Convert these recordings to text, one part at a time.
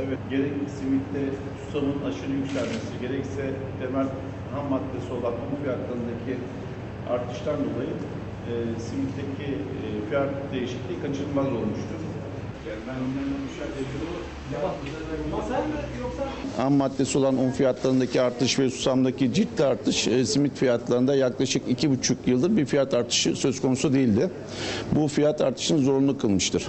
Evet, gerek simitte susamın aşırı yükselmesi, gerekse temel ham maddesi olan un fiyatlarındaki artıştan dolayı e, simitteki e, fiyat değişikliği kaçınılmaz olmuştur. Ham maddesi olan un fiyatlarındaki artış ve susamdaki ciddi artış e, simit fiyatlarında yaklaşık iki buçuk yıldır bir fiyat artışı söz konusu değildi. Bu fiyat artışını zorunlu kılmıştır.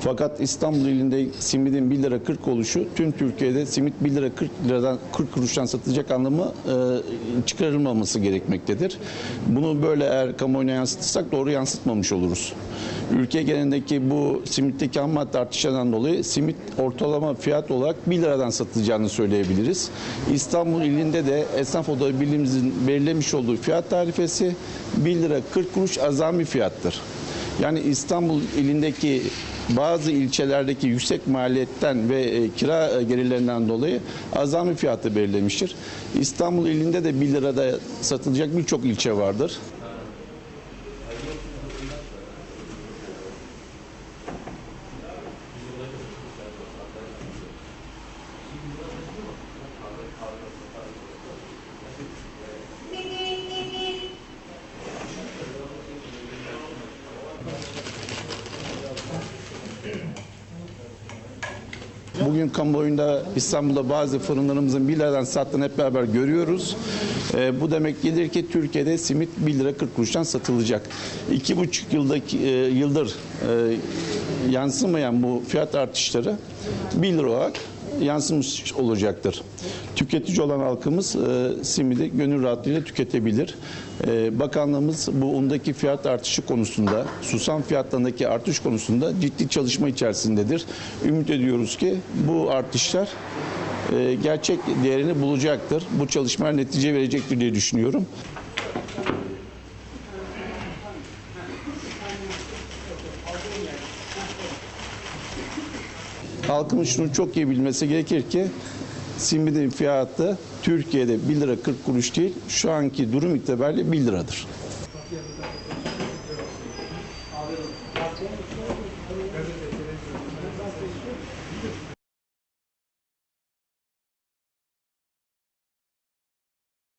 Fakat İstanbul ilinde simidin 1 lira 40 oluşu tüm Türkiye'de simit 1 lira 40 liradan 40 kuruştan satılacak anlamı e, çıkarılmaması gerekmektedir. Bunu böyle eğer kamuoyuna yansıtırsak doğru yansıtmamış oluruz. Ülke genelindeki bu simitteki ham madde artışından dolayı simit ortalama fiyat olarak 1 liradan satılacağını söyleyebiliriz. İstanbul ilinde de esnaf odaları birliğimizin belirlemiş olduğu fiyat tarifesi 1 lira 40 kuruş azami fiyattır. Yani İstanbul ilindeki bazı ilçelerdeki yüksek maliyetten ve e, kira e, gelirlerinden dolayı azami fiyatı belirlemiştir. İstanbul ilinde de 1 lirada satılacak birçok ilçe vardır. Bugün kamuoyunda İstanbul'da bazı fırınlarımızın 1 liradan sattığını hep beraber görüyoruz. Ee, bu demek gelir ki Türkiye'de simit 1 lira 40 kuruştan satılacak. 2,5 yıldaki, e, yıldır e, yansımayan bu fiyat artışları 1 lira olarak yansımış olacaktır. Tüketici olan halkımız e, simidi gönül rahatlığıyla tüketebilir. E, bakanlığımız bu undaki fiyat artışı konusunda, susam fiyatlarındaki artış konusunda ciddi çalışma içerisindedir. Ümit ediyoruz ki bu artışlar e, gerçek değerini bulacaktır. Bu çalışmalar netice verecektir diye düşünüyorum. Halkın şunu çok iyi bilmesi gerekir ki simidin fiyatı Türkiye'de 1 lira 40 kuruş değil, şu anki durum itibariyle 1 liradır. Thank you.